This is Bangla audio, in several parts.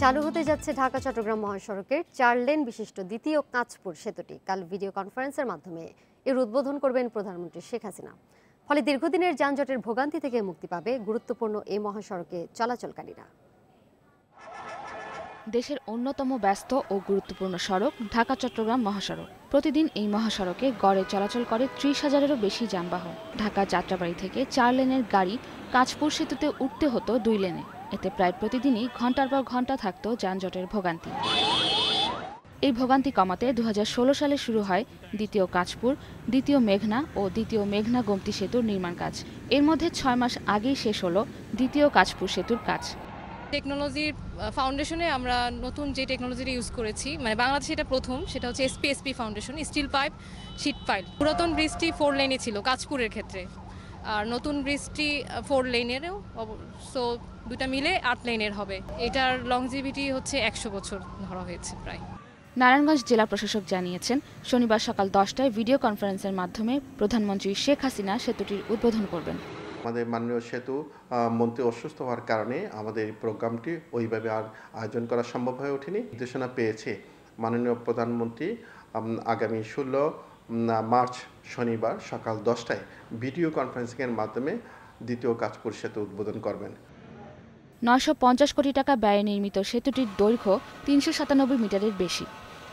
চালু হতে যাচ্ছে ঢাকা, চট্টগ্রাম মহাসড়কের চার লেন বিশিষ্ট দ্বিতীয় কাঁচপুর সেতুটি। কাল ভিডিও কনফারেন্সের মাধ্যমে এর উদ্বোধন করবেন প্রধানমন্ত্রী শেখ হাসিনা। ফলে দীর্ঘদিনের যানজটের ভোগান্তি থেকে মুক্তি পাবে গুরুত্বপূর্ণ এই মহাসড়কে চলাচলকারীরা। দেশের অন্যতম ব্যস্ত ও গুরুত্বপূর্ণ সড়ক ঢাকা, চট্টগ্রাম মহাসড়ক। প্রতিদিন এই মহাসড়কে গড়ে চলাচল করে ত্রিশ হাজারেরও বেশি যানবাহন। ঢাকা যাত্রাবাড়ি থেকে চার লেনের গাড়ি কাঁচপুর সেতুতে উঠতে হতো দুই লেনে। এতে প্রায় প্রতিদিনই ঘণ্টার পর ঘণ্টা থাকতো যানজটের ভোগান্তি। এই ভোগান্তি কমাতে দু হাজার ষোলো সালে শুরু হয় দ্বিতীয় কাঁচপুর, দ্বিতীয় মেঘনা ও দ্বিতীয় মেঘনা গোমতী সেতুর নির্মাণ কাজ। এর মধ্যে ছয় মাস আগেই শেষ হলো দ্বিতীয় কাঁচপুর সেতুর কাজ। টেকনোলজির ফাউন্ডেশনে আমরা নতুন যে টেকনোলজিটা ইউজ করেছি মানে বাংলাদেশে এটা প্রথম, সেটা হচ্ছে SPSP foundation steel pipe sheet pipe পুরাতন ব্রিজটি ফোর লেনে ছিল কাজপুরের ক্ষেত্রে। আর নতুন ব্রিজটি ফোর লেনেরও সো দুটা মিলে আট লেনের হবে। এটার লংজিভিটি হচ্ছে একশো বছর ধরা হয়েছে প্রায়। নারায়ণগঞ্জ জেলা প্রশাসক জানিয়েছেন শনিবার সকাল দশটায় ভিডিও কনফারেন্সের মাধ্যমে প্রধানমন্ত্রী শেখ হাসিনা সেতুটির উদ্বোধন করবেন। আমাদের মাননীয় সেতু মন্ত্রী অসুস্থ হওয়ার কারণে আমাদের এই প্রোগ্রামটি ওইভাবে আর আয়োজন করা সম্ভব হয়ে ওঠেনি। নির্দেশনা পেয়েছে মাননীয় প্রধানমন্ত্রী আগামী ষোলো মার্চ শনিবার সকাল দশটায় ভিডিও কনফারেন্সিংয়ের মাধ্যমে দ্বিতীয় কাজপুর সেতু উদ্বোধন করবেন। নয়শো পঞ্চাশ কোটি টাকা ব্যয়ে নির্মিত সেতুটির দৈর্ঘ্য তিনশো সাতানব্বই মিটারের বেশি।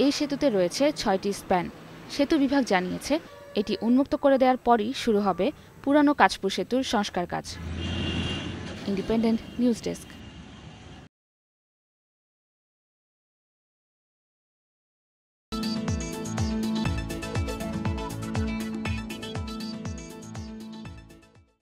এই সেতুতে রয়েছে ছয়টি স্প্যান। সেতু বিভাগ জানিয়েছে, এটি উন্মুক্ত করে দেওয়ার পরই শুরু হবে পুরানো কাজপুর সেতুর সংস্কার কাজ। Independent news desk.